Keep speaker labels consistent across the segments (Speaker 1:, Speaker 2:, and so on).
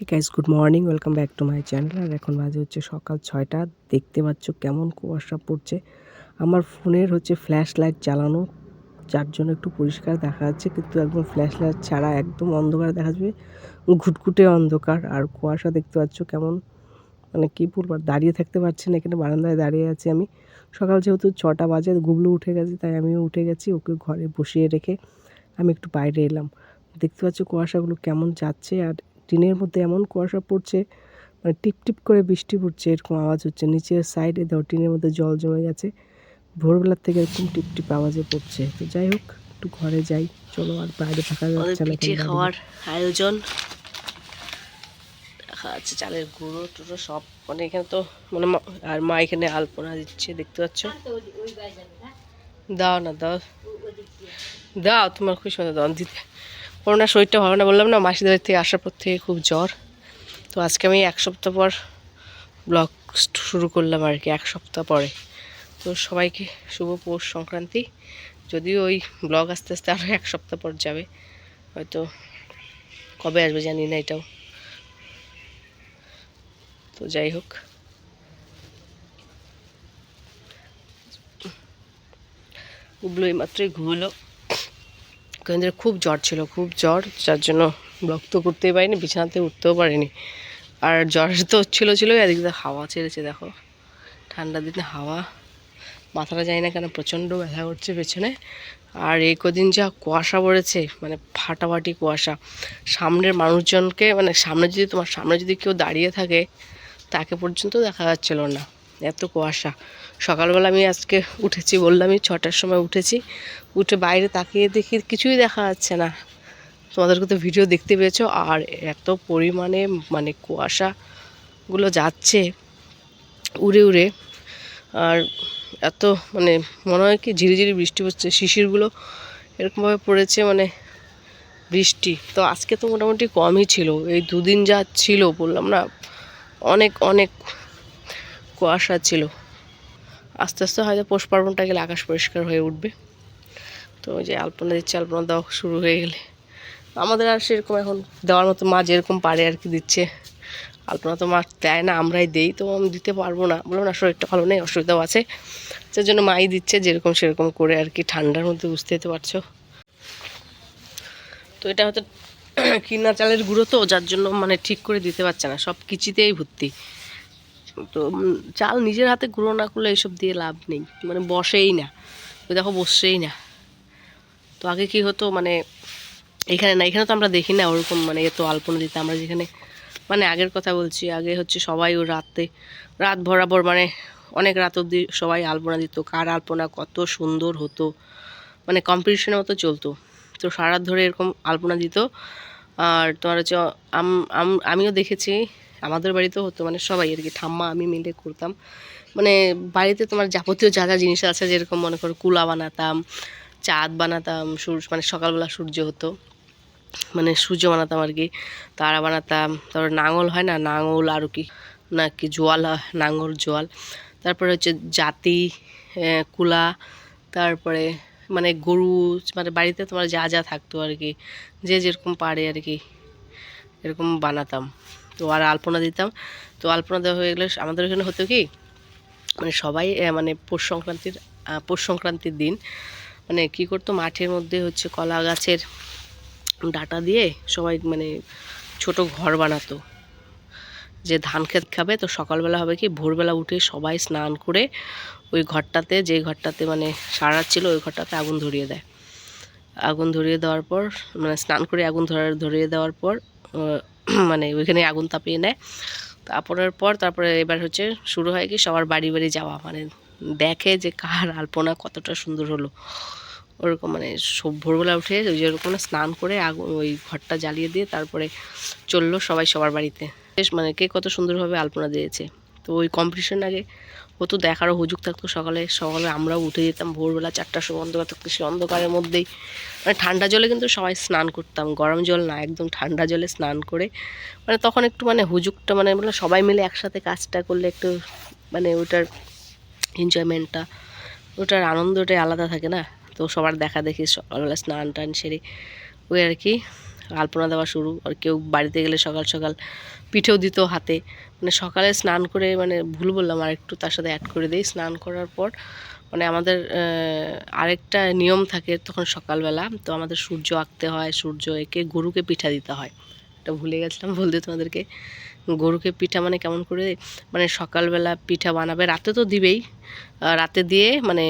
Speaker 1: Hey guys good morning welcome back to my channel আর এখন বাজে হচ্ছে সকাল ছয়টা। দেখতে পাচ্ছ কেমন কুয়াশা পড়ছে। আমার ফোনের হচ্ছে ফ্ল্যাশ লাইট চালানো যার জন্য একটু পরিষ্কার দেখা যাচ্ছে, কিন্তু একদম ফ্ল্যাশ লাইট ছাড়া একদম অন্ধকার দেখা যাবে ঘুটঘুটে অন্ধকার। আর কুয়াশা দেখতে পাচ্ছ কেমন। মানে কী বলব দাঁড়িয়ে থাকতে পারছি না, এখানে বারান্দায় দাঁড়িয়ে আছি আমি। সকাল যেহেতু ছটা বাজে গুবলু উঠে গেছে, তাই আমিও উঠে গেছি, ওকে ঘরে বসিয়ে রেখে আমি একটু বাইরে এলাম। দেখতে পাচ্ছ কুয়াশাগুলো কেমন যাচ্ছে, আর টিনের মধ্যে এমন কুয়াশা পড়ছে মানে টিপ টিপ করে বৃষ্টি পড়ছে এরকম আওয়াজ হচ্ছে। নিচের সাইডে দাও টিনের মধ্যে জল জমে গেছে। ভোরবেলার থেকে এরকম টিপ টিপ আওয়াজে পড়ছে। তো যাই হোক একটু ঘরে যাই। চলো আর বাইরে থাকা যাচ্ছে না।
Speaker 2: খাওয়ার আয়োজন। দেখা যাচ্ছে চালের গুঁড়ো টুড়ো সব। মানে এখানে তো মানে মা- আর মা এখানে আলপনা দিচ্ছে দেখতে পাচ্ছ? দাও না দাও। দাও তোমার খুব সুন্দর দাও দিতে। করোনা শরীরটা ভালো না বললাম না মাসিদের থেকে আসার পর থেকে খুব জ্বর তো আজকে আমি এক সপ্তাহ পর ব্লগ শুরু করলাম আর কি এক সপ্তাহ পরে তো সবাইকে শুভ পৌষ সংক্রান্তি যদিও ওই ব্লগ আস্তে আস্তে আরও এক সপ্তাহ পর যাবে হয়তো কবে আসবে জানি না এটাও তো যাই হোক গুবলু এই মাত্রই ঘুমলো কেন্দ্রে খুব জ্বর ছিল, খুব জ্বর, যার জন্য ব্লগ তো করতেই পারিনি, বিছানাতে উঠতেও পারিনি। আর জ্বর তো ছিল ছিল, এদিক দিয়ে হাওয়া ছেড়েছে, দেখো। ঠান্ডা দিনে হাওয়া, মাথাটা যায় না কেন প্রচণ্ড ব্যথা করছে পেছনে। আর এই কদিন যা কুয়াশা পড়েছে মানে ফাটাফাটি কুয়াশা। সামনের মানুষজনকে মানে সামনে যদি তোমার, সামনে যদি কেউ দাঁড়িয়ে থাকে, তাকে পর্যন্ত দেখা যাচ্ছিল না, এত কুয়াশা। সকালবেলা আমি আজকে উঠেছি বললামই ছটার সময় উঠেছি। উঠে বাইরে তাকিয়ে দেখি কিছুই দেখা যাচ্ছে না। তোমাদেরকে তো ভিডিও দেখতে পেয়েছ, আর এত পরিমাণে মানে কুয়াশাগুলো যাচ্ছে উড়ে উড়ে। আর এত মানে মনে হয় কি ঝিরিঝিরি বৃষ্টি হচ্ছে, শিশিরগুলো এরকমভাবে পড়েছে মানে বৃষ্টি। তো আজকে তো মোটামুটি কমই ছিল, এই দুদিন যা ছিল বললাম না, অনেক অনেক কুয়াশা ছিল। আস্তে আস্তে হয়তো পৌষ পার্বণটা গেলে আকাশ পরিষ্কার হয়ে উঠবে। তো ওই যে আলপনা দিচ্ছে, আলপনা দেওয়া শুরু হয়ে গেলে। আমাদের আর সেরকম এখন দেওয়ার মতো মা যেরকম পারে আর কি দিচ্ছে। আলপনা তো মা দেয় না, আমরাই দেই, তো আমি দিতে পারব না। বলব না, শরীরটা ভালো নেই, অসুবিধাও আছে। যার জন্য মাই দিচ্ছে যেরকম সেরকম করে আর কি, ঠান্ডার মধ্যে বুঝতেই তো পারছ। তো এটা হয়তো কিনা চালের গুঁড়ো তো, যার জন্য মানে ঠিক করে দিতে পারছে না, সব কিছুতেই ভর্তি। তো চাল নিজের হাতে গুঁড়ো না করলে এইসব দিয়ে লাভ নেই। মানে বসেই না। দেখো, বসছেই না। তো আগে কি হতো মানে এখানে না, এখানে তো আমরা দেখি না ওরকম মানে এত আলপনা দিতে আমরা যেখানে মানে আগের কথা বলছি, আগে হচ্ছে সবাই ও রাতে, রাত বরাবর মানে অনেক রাত অবধি সবাই আলপনা দিত। কার আলপনা কত সুন্দর হতো। মানে কম্পিটিশনের মতো চলতো। তো সারা ধরে এরকম আলপনা দিত। আর তোমার হচ্ছে, আম- আম- আমিও দেখেছি আমাদের বাড়িতেও হতো মানে সবাই আর কি, ঠাম্মা, আমি মিলে করতাম। মানে বাড়িতে তোমার যাবতীয় যা যা জিনিস আছে, যেরকম মনে করো কুলা বানাতাম, চাঁদ বানাতাম, সূর্য মানে সকালবেলা সূর্য হতো মানে সূর্য বানাতাম আর কি, তারা বানাতাম, তারপর নাঙল হয় না, নাঙল আরও কি, না কি জোয়াল নাঙল, জোয়াল। তারপরে হচ্ছে জাতি কুলা, তারপরে মানে গরু মানে বাড়িতে তোমার যা যা থাকতো আর কি, যে যেরকম পারে আর কি, এরকম বানাতাম। তো আর আলপনা দিতাম। তো আলপনা দেওয়া হয়ে গেলে আমাদের এখানে হতো কি মানে সবাই মানে পৌষ সংক্রান্তির পৌষ সংক্রান্তির দিন মানে কি করতো, মাঠের মধ্যে হচ্ছে কলা গাছের ডাটা দিয়ে সবাই মানে ছোট ঘর বানাতো। যে ধান ক্ষেত খাবে, তো সকালবেলা হবে কি, ভোরবেলা উঠে সবাই স্নান করে ওই ঘরটাতে, যে ঘরটাতে মানে সারা ছিল, ওই ঘরটাতে আগুন ধরিয়ে দেয়। আগুন ধরিয়ে দেওয়ার পর মানে স্নান করে আগুন ধরার ধরিয়ে দেওয়ার পর মানে ওইখানে আগুন তাপিয়ে নেয়। তারপরের পর, তারপরে এবার হচ্ছে শুরু হয় কি সবার বাড়ি বাড়ি যাওয়া। মানে দেখে যে কার আলপনা কতটা সুন্দর হলো। ওরকম মানে সব ভোরবেলা উঠে ওই যে ওরকম স্নান করে আগুন ওই ঘরটা জ্বালিয়ে দিয়ে তারপরে চলল সবাই সবার বাড়িতে। বেশ মানে কে কত সুন্দরভাবে আলপনা দিয়েছে। তো ওই কম্পিটিশন আগে হতো, দেখারও হুজুক থাকতো সকালে। সকালে আমরাও উঠে যেতাম ভোরবেলা চারটার সময় অন্ধকার থাকতো, সেই অন্ধকারের মধ্যেই মানে ঠান্ডা জলে কিন্তু সবাই স্নান করতাম, গরম জল না, একদম ঠান্ডা জলে স্নান করে। মানে তখন একটু মানে হুজুকটা মানে সবাই মিলে একসাথে কাজটা করলে একটু মানে ওটার এনজয়মেন্টটা ওটার আনন্দটাই আলাদা থাকে না? তো সবার দেখা দেখি সকালবেলা স্নান টান সেরে ওই আর কি। আলপনা দেওয়া শুরু। আর কেউ বাড়িতে গেলে সকাল সকাল পিঠেও দিত হাতে। মানে সকালে স্নান করে মানে ভুল বললাম আর একটু তার সাথে অ্যাড করে দিই। স্নান করার পর মানে আমাদের আরেকটা নিয়ম থাকে তখন সকালবেলা। তো আমাদের সূর্য আঁকতে হয় সূর্য এঁকে গরুকে পিঠা দিতে হয়। এটা ভুলে গেছিলাম বলতে তোমাদেরকে। গরুকে পিঠা মানে কেমন করে মানে সকালবেলা পিঠা বানাবে। রাতে তো দিবেই। রাতে দিয়ে মানে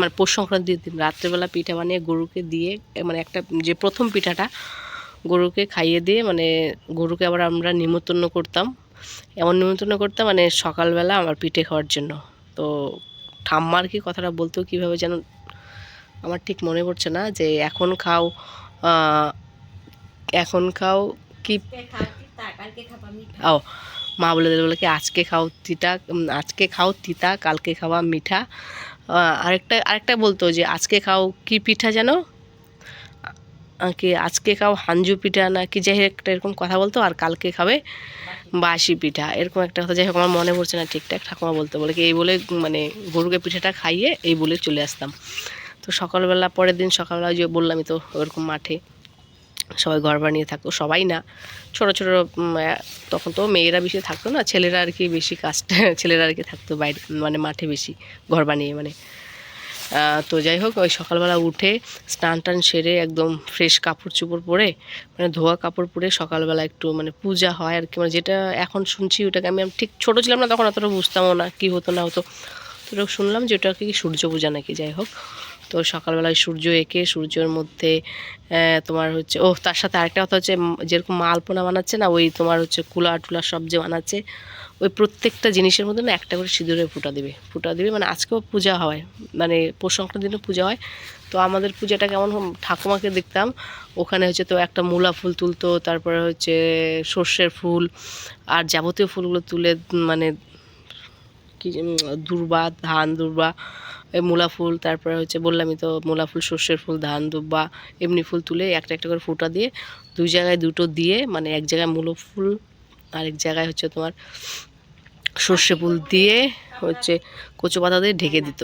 Speaker 2: মানে পৌষ সংক্রান্তির দিন। রাত্রেবেলা পিঠা বানিয়ে গরুকে দিয়ে মানে একটা যে প্রথম পিঠাটা গরুকে খাইয়ে দিয়ে মানে গরুকে আবার আমরা নিমন্ত্রণ করতাম। এমন নিমন্ত্রণ করতাম মানে সকালবেলা আমার পিঠে খাওয়ার জন্য। তো ঠাম্মার কি কথাটা বলতো কীভাবে যেন আমার ঠিক মনে পড়ছে না যে এখন খাও এখন খাও কি ও মা বলে দিল বলে কি আজকে খাও তিতা আজকে খাও তিতা কালকে খাওয়া মিঠা। আরেকটা আরেকটা বলতো যে আজকে খাও কি পিঠা যেন? কি আজকে খাও হাঞ্জু পিঠা না কি যাই একটা এরকম কথা বলতো আর কালকে খাবে বাসি পিঠা। এরকম একটা কথা, যাই হোক আমার মনে পড়ছে না ঠিকঠাক ঠাকুমা বলতে বলে কি এই বলে মানে গরুকে পিঠাটা খাইয়ে এই বলে চলে আসতাম। তো সকালবেলা পরের দিন সকালবেলা যে বললামই তো ওরকম মাঠে, সবাই ঘর বানিয়ে থাকতো, সবাই না। ছোট ছোট তখন তো মেয়েরা বেশি থাকতো না, ছেলেরা আর কি বেশি কাজটা, ছেলেরা আর কি থাকতো বাইরে মানে মাঠে বেশি ঘর বানিয়ে মানে তো যাই হোক, ওই সকালবেলা উঠে স্নান টান সেরে একদম ফ্রেশ কাপড় চোপড় পরে মানে ধোয়া কাপড় পরে সকালবেলা একটু মানে পূজা হয় আর কি। মানে যেটা এখন শুনছি ওটাকে আমি ঠিক ছোটো ছিলাম না, তখন অতটা বুঝতামও না কী হতো, না হতো। তো শুনলাম যে ওটা কি সূর্য পূজা নাকি, যাই হোক। তো সকালবেলায় সূর্য এঁকে, সূর্যের মধ্যে তোমার হচ্ছে ও তার সাথে আরেকটা কথা হচ্ছে যেরকম মা আলপনা বানাচ্ছে না, ওই তোমার হচ্ছে কুলা টুলা সব যে বানাচ্ছে ওই প্রত্যেকটা জিনিসের মধ্যে না একটা করে সিঁদুরে ফুটা দেবে ফুটা দেবে মানে আজকেও পূজা হয় মানে পৌষ দিনও পূজা হয়। তো আমাদের পূজাটা কেমন ঠাকুমাকে দেখতাম, ওখানে হচ্ছে তো একটা মূলা ফুল তুলতো, তারপরে হচ্ছে সর্ষের ফুল আর যাবতীয় ফুলগুলো তুলে মানে কি দুর্বা, ধান দুর্বা এই মূলা ফুল, তারপরে হচ্ছে বললামই তো মূলা ফুল, সর্ষের ফুল, ধান দুব্বা এমনি ফুল তুলে একটা একটা করে ফুটা দিয়ে, দুই জায়গায় দুটো দিয়ে মানে এক জায়গায় মূলো ফুল, আরেক জায়গায় হচ্ছে তোমার সর্ষে ফুল দিয়ে হচ্ছে কচু পাতা দিয়ে ঢেকে দিত।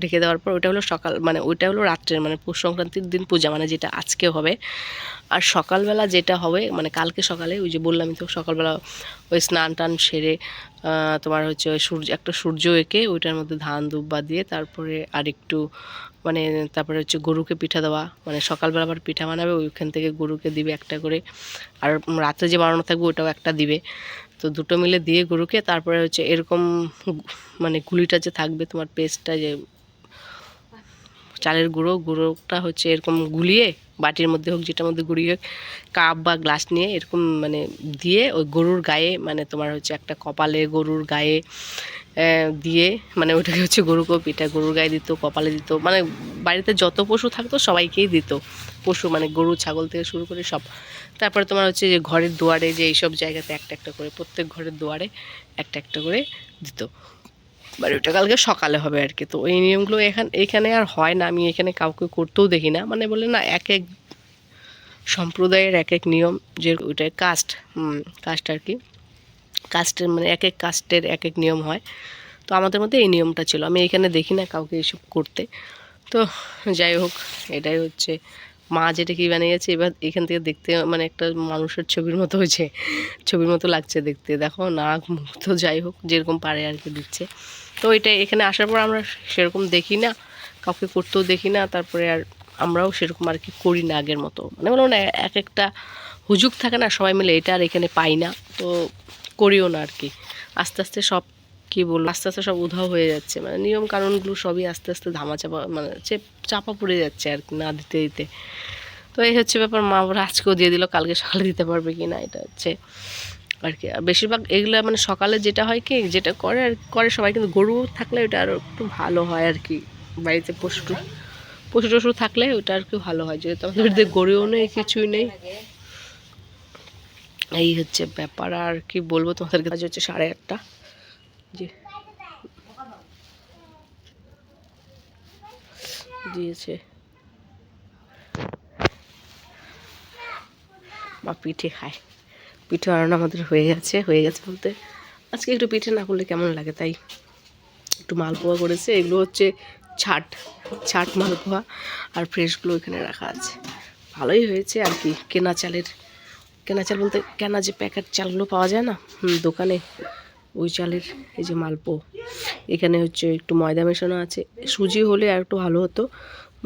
Speaker 2: ঢেকে দেওয়ার পর ওইটা হলো সকাল মানে ওইটা হলো রাত্রের মানে পৌষ সংক্রান্তির দিন পূজা মানে যেটা আজকে হবে। আর সকালবেলা যেটা হবে মানে কালকে সকালে ওই যে বললামই তো, সকালবেলা ওই স্নান টান সেরে তোমার হচ্ছে ওই সূর্য, একটা সূর্য এঁকে ওইটার মধ্যে ধান দুব্বা দিয়ে তারপরে আর একটু মানে তারপরে হচ্ছে গরুকে পিঠা দেওয়া মানে সকালবেলা আবার পিঠা বানাবে, ওইখান থেকে গরুকে দিবে একটা করে। আর রাত্রে যে বানানো থাকবে ওটাও একটা দিবে। তো দুটো মিলে দিয়ে গরুকে, তারপরে হচ্ছে এরকম মানে গুলিটা যে থাকবে তোমার পেস্টটা যে চালের গুঁড়ো, গুঁড়োটা হচ্ছে এরকম গুলিয়ে, বাটির মধ্যে হোক, যেটার মধ্যে গুঁড়িয়ে হোক, কাপ বা গ্লাস নিয়ে এরকম মানে দিয়ে ওই গরুর গায়ে মানে তোমার হচ্ছে একটা কপালে গরুর গায়ে দিয়ে মানে ওটাকে হচ্ছে গরুকেও পিঠা গরুর গায়ে দিত, কপালে দিত মানে বাড়িতে যত পশু থাকতো সবাইকেই দিত। পশু মানে গরু, ছাগল থেকে শুরু করে সব। তারপরে তোমার হচ্ছে যে ঘরের দুয়ারে যে এইসব জায়গাতে একটা একটা করে, প্রত্যেক ঘরের দুয়ারে একটা একটা করে দিত। মানে ওটা কালকে সকালে হবে আর কি। তো ওই নিয়মগুলো এখান, এখানে আর হয় না। আমি এখানে কাউকে করতেও দেখি না। মানে বলে না, এক এক সম্প্রদায়ের এক এক নিয়ম যে ওইটা কাস্ট কাস্ট আর কি। কাস্টের মানে এক এক কাস্টের এক এক নিয়ম হয়। তো আমাদের মধ্যে এই নিয়মটা ছিল। আমি এখানে দেখি না কাউকে এইসব করতে। তো যাই হোক, এটাই হচ্ছে। মা যেটা কি বানিয়েছে, এবার এখান থেকে দেখতে মানে একটা মানুষের ছবির মতো হয়েছে। ছবির মতো লাগছে দেখতে। দেখো, নাক, মুখ, তো যাই হোক, যেরকম পারে আর কি দিচ্ছে। তো এটা এখানে আসার পর আমরা সেরকম দেখি না, কাউকে করতেও দেখি না। তারপরে আর আমরাও সেরকম আর কি করি না আগের মতো। মানে বলো না, এক একটা হুজুগ থাকে না, সবাই মিলে এটা আর এখানে পাই না। তো করিও না আর কি। আস্তে আস্তে সব, কি বলব, আস্তে আস্তে সব উধাও হয়ে যাচ্ছে। মানে নিয়ম কানুনগুলো সবই আস্তে আস্তে ধামা চাপা মানে চেপ পড়ে যাচ্ছে আর কি, না দিতে দিতে। তো এই হচ্ছে ব্যাপার, মা আবার আজকেও দিয়ে দিল, কালকে সকালে দিতে পারবে কি না, এটা হচ্ছে আর কি। আর বেশিরভাগ এগুলো মানে সকালে যেটা হয় কি, যেটা করে আর করে সবাই, কিন্তু গরু থাকলে ওটা আরও একটু ভালো হয় আর কি, বাড়িতে পশু। পশু টশু থাকলে ওটা আর কি ভালো হয়, যেহেতু আমাদের গরুও নেই, কিছুই নেই। এই হচ্ছে ব্যাপার, আর কি বলব তোমাদের আজ হচ্ছে সাড়ে আটটা। জি। দিয়েছে। মা পিঠে খায়। পিঠে বানানো আমাদের হয়ে গেছে হয়ে গেছে বলতে। আজকে একটু পিঠে না করলে কেমন লাগে তাই? একটু মালপোয়া করেছে, এগুলো হচ্ছে ছাট ছাট মালপোয়া, আর ফ্রেশগুলো এখানে রাখা আছে। ভালোই হয়েছে আর কি, কেনা চালের কেনা চাল বলতে কেনা যে প্যাকেট চালগুলো পাওয়া যায় না দোকানে, ওই চালের এই যে মালপো, এখানে হচ্ছে একটু ময়দা মেশানো আছে, সুজি হলে আর একটু ভালো হতো,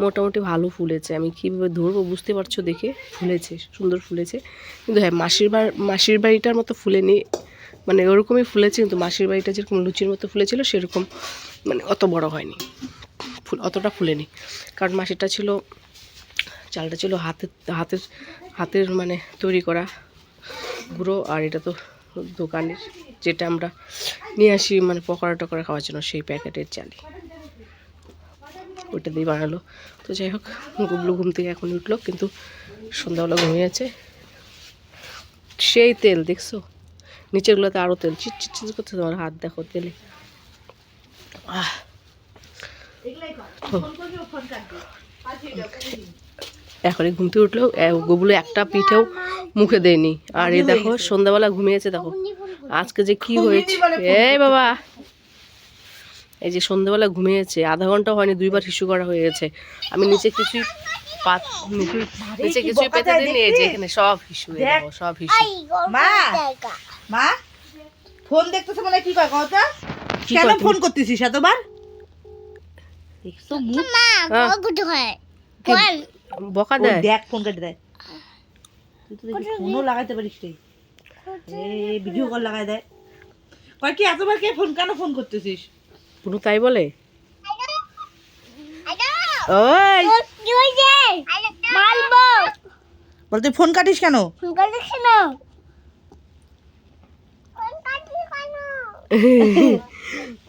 Speaker 2: মোটামুটি ভালো ফুলেছে, আমি কীভাবে ধরবো বুঝতে পারছ দেখে, ফুলেছে, সুন্দর ফুলেছে, কিন্তু হ্যাঁ মাসির বাড়ি মাসির বাড়িটার মতো ফুলেনি মানে ওরকমই ফুলেছে, কিন্তু মাসির বাড়িটা যেরকম লুচির মতো ফুলেছিল, সেরকম মানে অত বড় হয়নি, ফুল, অতটা ফুলেনি, কারণ মাসিটা ছিল চালটা ছিল হাতের হাতের হাতের মানে তৈরি করা গুঁড়ো আর এটা তো দোকানের যেটা আমরা নিয়ে আসি মানে পকোড়া টকোড়া খাওয়ার জন্য সেই প্যাকেটের চালই। ওইটা দিয়ে বানালো। তো যাই হোক, গুবলু ঘুম থেকে এখন উঠল, কিন্তু সন্ধ্যাবেলা ঘুমিয়েছে সেই তেল, দেখছ? নিচেরগুলোতে আরও তেল, চিট চিট চিট করছে তোমার হাত, দেখো তেলে। আহ। তো এখনই ঘুম থেকে উঠলেও গুবলু একটা পিঠেও মুখে দেয়নি। আর এই দেখো সন্ধ্যাবেলা ঘুমিয়েছে দেখো। আজকে যে কি হয়েছে? এই বাবা। এই যে সন্ধ্যাবেলা ঘুমিয়েছে আধা ঘণ্টা হয়নি দুইবার হিসু করা হয়ে গেছে আমি নিচে কিছুই পাত নিচে- নিচে কিছুই পেতে দিইনি এই যে এখানে সব হিসু দেখো, সব হিসু।
Speaker 3: মা মা। ফোন দেখতেছে মানে কি কয় কথা কেন ফোন করতেছিস এতবার?
Speaker 2: হ্যাঁ। বকা দেয়?
Speaker 3: দেখ ফোন কেটে দেয়। তুই তো দেখি ফোনও লাগাইতে পারিস রে। ভিডিও কল লাগাই? দেয়। কয় কি এতবার কে ফোন কেন ফোন করতেছিস?
Speaker 2: পুনু তাই বলে? ওই!
Speaker 3: বল তুই ফোন কাটিস কেন? ফোন কাটিস কেন?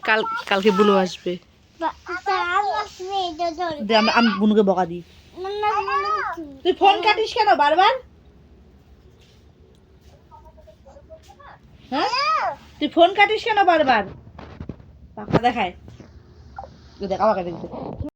Speaker 2: কাল কালকে বুনু আসবে।
Speaker 3: আমি বুনুকে বকা দিই। তুই ফোন কাটিস কেন বারবার? হ্যাঁ? তুই ফোন কাটিস কেন বারবার? পাখা দেখায়। দেখ আমাকে দেখতে।